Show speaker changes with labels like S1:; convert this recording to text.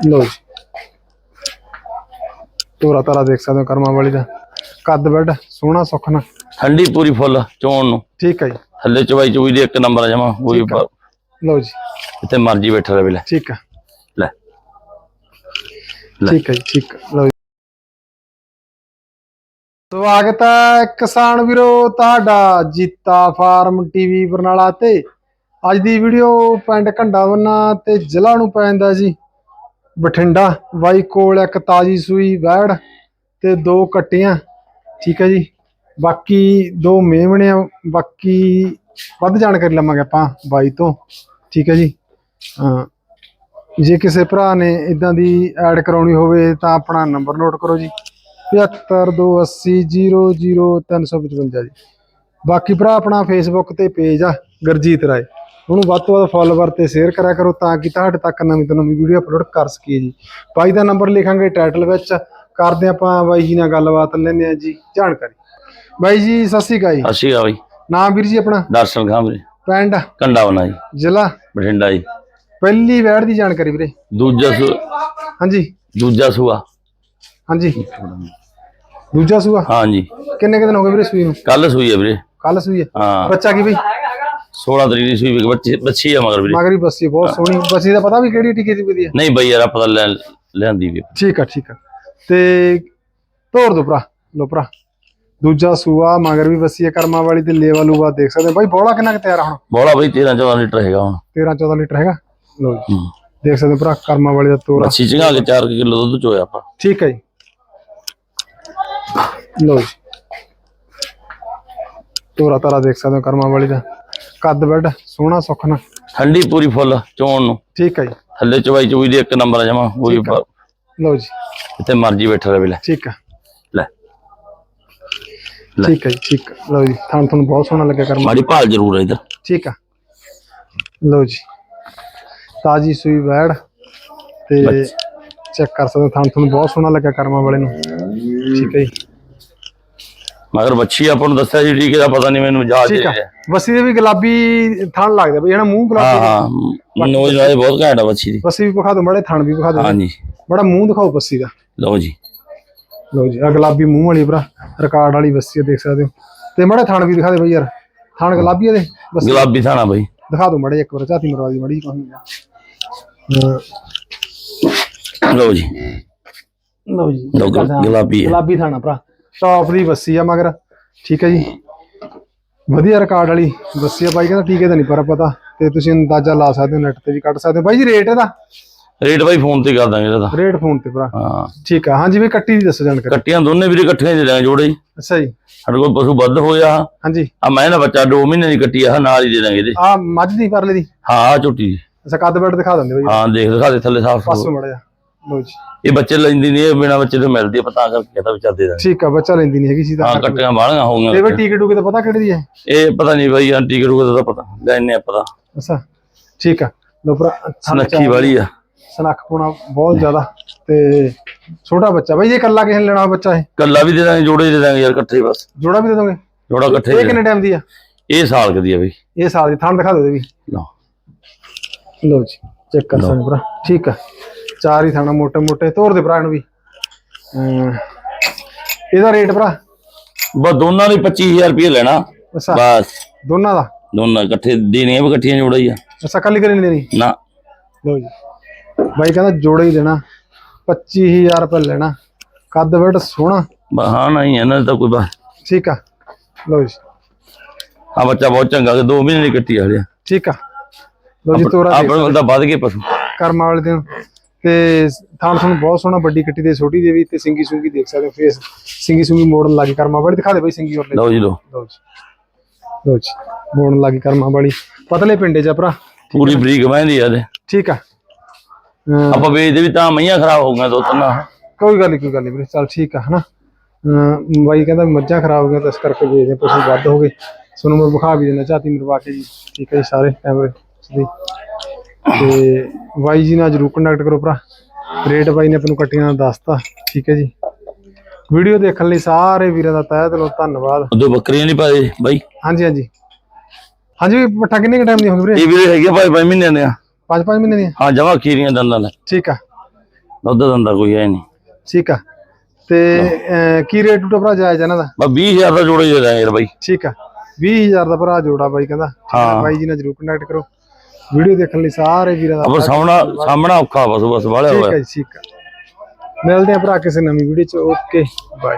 S1: ਲੋ ਜੀ। ਤੋਰਾ ਤਾਰਾ ਦੇਖ ਸਕਦੇ ਹੋ ਕਰਮਾਂ ਵਾਲੀ ਦਾ। ਕੱਦ ਬੈਡ ਸੋਹਣਾ ਸੁਖਣਾ।
S2: ਠੰਡੀ ਪੂਰੀ ਫੁੱਲ ਚੋਣ ਨੂੰ।
S1: ਠੀਕ ਹੈ ਜੀ।
S2: ਥੱਲੇ ਚਵਾਈ ਚੁਈ ਦੀ ਇੱਕ ਨੰਬਰ ਜਮਾ ਕੋਈ
S1: ਠੀਕ ਆ। ਲੋ ਜੀ।
S2: ਇੱਥੇ ਮਰਜ਼ੀ ਬੈਠਾ ਰਵੇ ਲੈ।
S1: ਠੀਕ ਹੈ
S2: ਲੈ। ਲੈ।
S1: ਠੀਕ ਹੈ ਜੀ ਠੀਕ ਹੈ ਲਓ ਜੀ। ਸਵਾਗਤ ਹੈ ਕਿਸਾਨ ਵੀਰੋ ਤੁਹਾਡਾ ਜੀਤਾ ਫਾਰਮ ਟੀਵੀ ਬਰਨਾਲਾ ਤੇ। ਅੱਜ ਦੀ ਵੀਡੀਓ ਪਿੰਡ ਘੰਡਾਵੰਨਾ ਤੇ ਜ਼ਿਲ੍ਹਾ ਨੂੰ ਪੈਂਦਾ ਜੀ। ਬਠਿੰਡਾ, ਬਾਈ ਕੋਲ ਇੱਕ ਤਾਜੀ ਸੂਈ ਵੈੜ ਤੇ ਦੋ ਕੱਟੀਆਂ, ਠੀਕ ਹੈ ਜੀ। ਬਾਕੀ ਦੋ ਮੇਵਣੇ ਆ, ਬਾਕੀ ਵੱਧ ਜਾਣਕਾਰੀ ਲਵਾਂਗੇ ਆਪਾਂ ਬਾਈ ਤੋਂ, ਠੀਕ ਹੈ ਜੀ। ਹਾਂ, ਜੇ ਕਿਸੇ ਭਰਾ ਨੇ ਇਦਾਂ ਦੀ ਐਡ ਕਰਾਉਣੀ ਹੋਵੇ ਤਾਂ ਆਪਣਾ ਨੰਬਰ ਨੋਟ ਕਰੋ ਜੀ। 7528000355 ਜੀ। ਬਾਕੀ ਭਰਾ ਆਪਣਾ ਫੇਸਬੁੱਕ ਤੇ ਪੇਜ ਆ, ਗਰਜੀਤ ਰਾਏ। ਉਹਨੂੰ ਵੱਧ ਤੋਂ ਵੱਧ ਫੋਲੋਵਰ ਤੇ ਸ਼ੇਅਰ ਕਰਿਆ ਕਰੋ ਤਾਂ ਕਿ ਤੁਹਾਡੇ ਤੱਕ ਨਵੀਂ ਤੋਂ ਨਵੀਂ ਵੀਡੀਓ ਅਪਲੋਡ ਕਰ ਸਕੀਏ ਜੀ। ਬਾਈ ਦਾ ਨੰਬਰ ਲਿਖਾਂਗੇ ਟਾਈਟਲ ਵਿੱਚ। ਕਰਦੇ ਆਪਾਂ ਬਾਈ ਜੀ ਨਾਲ ਗੱਲਬਾਤ ਲੈਂਦੇ ਆ ਜੀ ਜਾਣਕਾਰੀ। ਬਾਈ ਜੀ ਸਤਿ ਸ਼੍ਰੀ ਅਕਾਲ ਜੀ। ਨਾਮ ਵੀਰ ਜੀ ਆਪਣਾ?
S2: ਦਰਸ਼ਨ ਖਾਂ ਵੀਰੇ।
S1: ਪਿੰਡ?
S2: ਕੰਡਾ ਬਣਾ ਜੀ।
S1: ਜ਼ਿਲ੍ਹਾ?
S2: ਬਠਿੰਡਾ ਜੀ।
S1: ਪਹਿਲੀ ਵੈੜ ਦੀ ਜਾਣਕਾਰੀ ਵੀਰੇ।
S2: ਦੂਜਾ ਸੂ
S1: ਹਾਂਜੀ।
S2: ਦੂਜਾ ਸੂਆ।
S1: ਹਾਂਜੀ। ਦੂਜਾ ਸੂਆ?
S2: ਹਾਂ ਜੀ।
S1: ਕਿੰਨੇ ਕੁ ਦਿਨ ਹੋ ਗਏ ਵੀਰੇ ਸੂਈ ਨੂੰ?
S2: ਕੱਲ ਸੂਈ ਹੈ ਵੀਰੇ।
S1: ਕੱਲ ਸੂਈ ਹੈ।
S2: ਹਾਂ।
S1: ਬੱਚਾ ਕੀ ਬਈ?
S2: 16 ਤਰੀਕ ਦੀ ਸੂਈ ਵੀ ਬੱਚੀ ਬੱਚੀ ਆ ਮਗਰ ਵੀਰੇ।
S1: ਮਗਰੀ ਬੱਸੀ ਬਹੁਤ ਸੋਹਣੀ। ਬੱਸੀ ਦਾ ਪਤਾ ਵੀ ਕਿਹੜੀ ਟਿੱਕੀ ਦੀ ਵਧੀਆ?
S2: ਨਹੀਂ ਬਈ ਯਾਰ ਆਪਾਂ ਤਾਂ ਲੈ ਲਿਆਂਦੀ ਵੀ
S1: ਠੀਕ ਆ ਠੀਕ ਆ। ਤੇ ਤੋੜ ਦੋ ਭਰਾ ਲੋ ਭਰਾ। ਦੂਜਾ ਸੂਆ ਮਗਰ ਵੀ ਬੱਸੀ ਹੈ ਕਰਮਾਂ ਵਾਲੀ ਤੇ ਲੇਵਾ ਲੂਵਾ ਦੇਖ ਸਕਦੇ ਬਾਈ ਬੋਲਾ ਕਿੰਨਾ ਕੁ ਤਿਆਰ ਆ ਹੁਣ?
S2: ਬੋਲਾ ਬਈ 13 14 ਲੀਟਰ ਹੈਗਾ ਹੁਣ।
S1: 13 14 ਲੀਟਰ ਹੈਗਾ? ਲੋ ਜੀ। ਦੇਖ ਸਕਦੇ ਹੋ ਭਰਾ ਕਰਮਾਂ ਵਾਲੀ ਦਾ ਤੋਰਾ
S2: ਬੱਚੀ ਚੰਗਾ ਕੇ 4 ਕਿਲੋ ਦੁੱਧ ਚੋਇਆ ਆਪਾਂ।
S1: ਠੀਕ ਹੈ ਜੀ। ਲੋ ਜੀ। ਤੋਰਾ ਤਾਰਾ ਦੇਖ ਸਕਦੇ ਹੋ ਕਰਮਾਂ ਵਾਲੀ ਦਾ। ਕੱਦ ਬੈਡ ਸੋਹਣਾ ਸੁਖਣਾ
S2: ਠੰਡੀ ਪੂਰੀ ਫੁੱਲ ਚੋਣ ਨੂੰ।
S1: ਠੀਕ ਹੈ ਜੀ।
S2: ਥੱਲੇ ਚਵਾਈ ਚੁਈ ਦੀ ਇੱਕ ਨੰਬਰ ਜਮਾ ਕੋਈ
S1: ਠੀਕ ਆ। ਲੋ ਜੀ।
S2: ਇੱਥੇ ਮਰਜ਼ੀ ਬੈਠਾ ਰਵੇ ਲੈ
S1: ਠੀਕ ਆ।
S2: ਲੈ।
S1: ਠੀਕ ਹੈ ਜੀ ਠੀਕ। ਲਓ ਜੀ ਥਾਣ ਤੁਹਾਨੂੰ ਬਹੁਤ ਸੋਹਣਾ ਲੱਗਿਆ ਕਰਮਾ।
S2: ਮਾੜੀ ਭਾਲ ਜ਼ਰੂਰ ਹੈ ਇਧਰ।
S1: ਠੀਕ ਆ। ਲਓ ਜੀ। ਤਾਜੀ ਸੂਈ ਵੈੜ ਤੇ ਚੈੱਕ ਕਰ ਸਕਦੇ ਹੋ ਥਾਣ ਤੁਹਾਨੂੰ ਬਹੁਤ ਸੋਹਣਾ ਲੱਗਿਆ ਕਰਮਾ ਵਾਲੇ ਨੂੰ। ਠੀਕ ਹੈ ਜੀ।
S2: ਮਗਰ ਬੱਚੀ ਆਪਾਂ ਨੂੰ ਦੱਸਿਆ ਜੀ ਠੀਕ ਹੈ ਪਤਾ ਨਹੀਂ ਮੈਨੂੰ ਯਾਦ
S1: ਠੀਕ
S2: ਹੈ
S1: ਬੱਸੀ ਦੇ ਵੀ ਗੁਲਾਬੀ ਥਾਣ ਲੱਗਦਾ ਬਈ ਇਹਨਾਂ ਮੂੰਹ ਗੁਲਾਬੀ
S2: ਹਾਂ ਨੋਜ ਨਾਲੇ ਬਹੁਤ ਘੈਂਟ ਆ ਬੱਚੀ ਦੀ।
S1: ਬੱਸੀ ਵੀ ਵਿਖਾ ਦਿਓ ਮੜੇ ਥਾਣ ਵੀ ਵਿਖਾ ਦਿਓ।
S2: ਹਾਂਜੀ।
S1: ਬੜਾ ਮੂੰਹ ਦਿਖਾਓ ਬੱਸੀ ਦਾ।
S2: ਲਓ ਜੀ।
S1: ਲਓ ਜੀ ਆ ਗੁਲਾਬੀ ਮੂੰਹ ਵਾਲੀ ਭਰਾ ਰਿਕਾਰਡ ਵਾਲੀ ਬੱਸੀ ਦੇਖ ਸਕਦੇ ਹੋ। ਤੇ ਮੜੇ ਥਾਣ ਵੀ ਦਿਖਾ ਦੇ ਬਈ ਯਾਰ ਥਾਣ ਗੁਲਾਬੀ ਇਹਦੇ ਬੱਸੀ
S2: ਗੁਲਾਬੀ ਥਾਣਾ ਬਈ।
S1: ਦਿਖਾ ਦਿਓ ਮੜੇ ਇੱਕ ਵਾਰ ਝਾਤੀ ਮਰਵਾ ਦੀ ਮੜੀ ਕੋਈ ਹਾਂ
S2: ਲਓ ਜੀ।
S1: ਲਓ ਜੀ
S2: ਗੁਲਾਬੀ
S1: ਗੁਲਾਬੀ ਥਾਣਾ ਭਰਾ। ਟੌਪ ਦੀ ਬੱਸੀ ਆ ਮਗਰ। ਠੀਕ ਹੈ ਜੀ। ਵਧੀਆ ਰਿਕਾਰਡ ਵਾਲੀ ਬੱਸੀ ਆ ਬਾਈ ਕਹਿੰਦਾ ਟੀਕੇ ਦਾ ਨਹੀਂ ਪਰ ਪਤਾ। ਤੇ ਤੁਸੀਂ ਅੰਦਾਜ਼ਾ ਲਾ ਸਕਦੇ ਹੋ ਨੈਟ ਤੇ ਵੀ ਕੱਢ ਸਕਦੇ ਹੋ। ਬਾਈ ਜੀ ਰੇਟ ਇਹਦਾ?
S2: ਰੇਟ ਬਾਈ ਫੋਨ ਤੇ ਕਰ ਦਾਂਗੇ ਇਹਦਾ।
S1: ਰੇਟ ਫੋਨ ਤੇ ਭਰਾ।
S2: ਹਾਂ।
S1: ਠੀਕ ਆ। ਹਾਂਜੀ ਵੀ ਕੱਟੀ ਦੀ ਦੱਸੋ ਜਾਣਕਾਰੀ।
S2: ਕੱਟੀਆਂ ਦੋਨੇ ਵੀਰੇ ਇਕੱਠੀਆਂ ਦੇ ਦਾਂਗੇ ਜੋੜੇ ਹੀ।
S1: ਅੱਛਾ ਜੀ।
S2: ਸਾਡੇ ਕੋਲ ਪਸ਼ੂ ਵੱਧ ਹੋਇਆ।
S1: ਹਾਂਜੀ।
S2: ਆ ਮੈਂ ਨਾ ਬੱਚਾ 2 ਮਹੀਨੇ ਦੀ ਕੱਟੀ ਆ ਨਾਲ ਹੀ ਦੇ ਦਾਂਗੇ ਇਹਦੇ।
S1: ਆ ਮੱਝ ਦੀ ਪਰਲੇ ਦੀ?
S2: ਹਾਂ ਦੀ।
S1: ਅੱਛਾ ਕੱਦ ਬੈਡ ਦਿਖਾ ਦਿੰਦੇ ਬਾਈ
S2: ਹਾਂ ਦੇਖ ਦਿਖਾ ਦੇ ਥੱਲੇ ਸਾਫ਼
S1: ਪਾਸੋਂ ਮੜਾ ਜੀ।
S2: ਇਹ ਬੱਚੇ ਲੈਂਦੀ ਨਹੀਂ ਇਹ ਬਿਨਾ ਬੱਚੇ ਤੋਂ ਮਿਲਦੀ ਆ ਪਤਾ ਕਰਕੇ ਕਹਿੰਦਾ ਵੀ ਚੱਲ ਦੇ ਦਾਂਗੇ।
S1: ਠੀਕ ਆ ਬੱਚਾ ਲੈਂਦੀ ਨਹੀਂ ਹੈਗੀ ਸੀ
S2: ਹਾਂ
S1: ਤਾਂ
S2: ਕੱਟੀਆਂ ਬਾਹਲੀਆਂ ਹੋ
S1: ਇਹ
S2: ਗਈਆਂ
S1: ਵੀ ਟੀਕੇ ਟੂਕੇ ਪਤਾ ਕਿਹੜੀ ਦੀ ਹੈ?
S2: ਇਹ ਪਤਾ ਨਹੀਂ ਬਾਈ ਆਂਟੀ ਕਰੂਗਾ ਤਾਂ ਪਤਾ ਲੈਣੇ ਆ ਪਤਾ।
S1: ਅੱਛਾ ਠੀਕ ਆ। ਲੋ ਭਰਾ
S2: ਸਨੱਖੀ ਵਾਲੀ ਆ।
S1: ਸਨੱਖ ਪੋਣਾ ਬਹੁਤ ਜ਼ਿਆਦਾ ਤੇ ਛੋਟਾ ਬੱਚਾ ਬਾਈ ਇਹ ਇਕੱਲਾ ਕਿਸੇ ਨੇ ਲੈਣਾ ਬੱਚਾ ਇਹ।
S2: ਕੱਲਾ ਵੀ ਦੇ ਦਾਂਗੇ ਜੋੜੇ ਦੇ ਦਾਂਗੇ ਯਾਰ ਇਕੱਠੇ ਬਸ।
S1: ਜੋੜਾ ਵੀ ਦੇ ਦੋਗੇ?
S2: ਜੋੜਾ ਇਕੱਠੇ
S1: ਇਹ ਕਿੰਨੇ ਟਾਈਮ ਦੀ ਆ?
S2: ਇਹ ਸਾਲ ਕਦੀ ਆ ਬਈ।
S1: ਇਹ ਸਾਲ ਦੀ ਥਾਂ ਦਿਖਾ ਦਿਓ ਇਹਦੇ ਵੀ।
S2: ਲਓ।
S1: ਲਓ ਜੀ ਚੈੱਕ ਕਰ ਸਕਦੇ ਭਰਾ। ਠੀਕ ਆ। ਚਾਰ ਹੀ ਥਾਣਾ ਮੋਟੇ ਮੋਟੇ ਤੋਰ ਦੇ ਭਰਾ ਵੀ। ਅਮ, ਇਹਦਾ ਰੇਟ ਭਰਾ?
S2: ਬਸ ਦੋਨਾਂ ਲਈ 25000 ਰੁਪਏ ਲੈਣਾ।
S1: ਅੱਛਾ।
S2: ਬਸ।
S1: ਦੋਨਾਂ ਦਾ?
S2: ਦੋਨਾਂ ਇਕੱਠੇ ਦੇਣੀਆਂ ਵੀ ਇਕੱਠੀਆਂ ਜੋੜਾ ਹੀ ਆ।
S1: ਅੱਛਾ ਕੱਲੀ ਕਰੀ ਨਹੀਂ ਦੇਣੀ?
S2: ਨਾ।
S1: ਲਓ ਜੀ। ਬਾਈ ਕਹਿੰਦਾ ਜੋੜਾ ਹੀ ਦੇਣਾ। 25000 ਰੁਪਏ ਲੈਣਾ। ਕੱਦ ਬੈਡ ਸੋਹਣਾ।
S2: ਹਾਂ ਨਹੀਂ ਇਹਨਾਂ ਦਾ ਤਾਂ ਕੋਈ ਬਸ
S1: ਠੀਕ ਆ। ਲਓ ਜੀ।
S2: ਆ ਬੱਚਾ ਬਹੁਤ ਚੰਗਾ ਕਿ 2 ਮਹੀਨੇ ਦੀ ਕੱਟੀ ਆ ਰਿਹਾ
S1: ਠੀਕ ਆ। ਲਓ ਜੀ ਤੋਰਾ
S2: ਆਪਣੇ ਤਾਂ ਵੱਧ ਗਏ ਪਸ਼ੂ।
S1: ਕਰਮਾਂ ਵਾਲੇ ਦਿਨ। ਤੇ ਥਾਣ ਤੁਹਾਨੂੰ ਬਹੁਤ ਸੋਹਣਾ ਵੱਡੀ ਕੱਟੀ ਦੇ ਛੋਟੀ ਦੇ ਵੀ ਤੇ ਸਿੰਗੀ ਸੁੰਗੀ ਦੇਖ ਸਕਦੇ ਹੋ ਫੇਸ ਸਿੰਗੀ ਸੁੰਗੀ ਮੋੜਨ ਲੱਗੀ ਕਰਮਾਂ ਵਾਲੀ। ਦਿਖਾ ਦੇ ਬਈ ਸਿੰਗੀ ਹੋਰ ਲੈ
S2: ਲਓ ਜੀ ਲਓ।
S1: ਲਓ ਜੀ। ਲਓ ਜੀ ਮੋੜਨ ਲੱਗੀ ਕਰਮਾਂ ਵਾਲੀ। ਪਤਲੇ ਪਿੰਡੇ ਚ ਭਰਾ।
S2: ਪੂਰੀ ਬਰੀਕ ਮਹਿੰਦੀ ਆ ਇਹਦੇ
S1: ਠੀਕ ਆ।
S2: ਆਪਾਂ ਵੇਚਦੇ ਵੀ ਤਾਂ ਮਈਆਂ ਖਰਾਬ ਹੋ ਗਈਆਂ ਦੋ ਤਿੰਨ।
S1: ਕੋਈ ਗੱਲ ਨਹੀਂ ਕੋਈ ਗੱਲ ਨਹੀਂ ਵੀਰੇ ਚੱਲ ਠੀਕ ਆ ਹਨਾ? ਬਾਈ ਕਹਿੰਦਾ ਮੱਝਾਂ ਖਰਾਬ ਹੋ ਗਈਆਂ ਤਾਂ ਇਸ ਕਰਕੇ ਵੇਚਦੇ ਪਸ਼ੂ ਵੱਧ ਹੋ ਗਏ। ਤੁਹਾਨੂੰ ਮੈਂ ਵਿਖਾ ਵੀ ਦਿੰਦਾ ਝਾਤੀ ਮਰਵਾ ਕੇ ਜੀ। ਠੀਕ ਹੈ ਜੀ ਸਾਰੇ ਕੈਮਰੇ। ਦੀ ਤੇ ਬਾਈ ਜੀ ਨਾਲ ਜਰੂਰ ਕੰਟੈਕਟ ਕਰੋ ਭਰਾ। ਰੇਟ ਬਾਈ ਨੇ ਆਪਾਂ ਨੂੰ ਕੱਟੀਆਂ ਦਾ ਦੱਸਤਾ ਠੀਕ ਹੈ ਜੀ। ਵੀਡੀਓ ਦੇਖਣ ਲਈ ਸਾਰੇ ਵੀਰਾਂ ਦਾ ਤਹਿ ਦਿਲੋਂ ਧੰਨਵਾਦ।
S2: ਉਦੋਂ ਬੱਕਰੀਆਂ ਨਹੀਂ ਪਾਏ ਬਾਈ।
S1: ਹਾਂਜੀ ਹਾਂਜੀ। ਹਾਂਜੀ ਪੱਠਾ ਕਿੰਨੇ ਕ ਟਾਈਮ ਦੀ ਹੋਣੀ ਵੀਰੇ?
S2: ਇਹ ਵੀਰੇ ਹੈਗੇ ਭਾਈ 5 ਮਹੀਨਿਆਂ ਦੇ ਆ।
S1: 5-5 ਮਹੀਨੇ ਦੀਆਂ
S2: ਹਾਂ ਜਮਾ ਖੀਰੀਆਂ ਦੰਦਾਂ ਨਾਲ
S1: ਠੀਕ ਆ।
S2: ਦੁੱਧ ਦੰਦਾ ਕੋਈ ਹੈ ਨਹੀਂ।
S1: ਠੀਕ ਆ। ਤੇ ਕੀ ਰੇਟ ਟੂਟਾ ਭਰਾ ਜਾਇਜ਼ ਇਹਨਾਂ ਦਾ?
S2: ਬਸ 20000 ਦਾ ਜੋੜੇ ਦੇ ਦਾਂਗੇ ਯਾਰ ਬਾਈ।
S1: ਠੀਕ ਆ। 20000 ਦਾ ਭਰਾ ਜੋੜਾ ਬਾਈ ਕਹਿੰਦਾ।
S2: ਹਾਂ।
S1: ਬਾਈ ਜੀ ਨਾਲ ਜਰੂਰ ਕੰਟੈਕਟ ਕਰੋ। ਵੀਡੀਓ ਦੇਖਣ ਲਈ ਸਾਰੇ ਵੀਰਾਂ ਦਾ
S2: ਸਾਹਮਣਾ ਸਾਹਮਣਾ ਔਖਾ ਬਸ ਬਸ ਵਾਲੇ
S1: ਠੀਕ
S2: ਹੋਇਆ।
S1: ਹੈ ਜੀ ਠੀਕ ਆ ਮਿਲਦੇ ਆ ਭਰਾ ਕਿਸੇ ਨਵੀਂ ਵੀਡੀਓ ਚ। Okay bye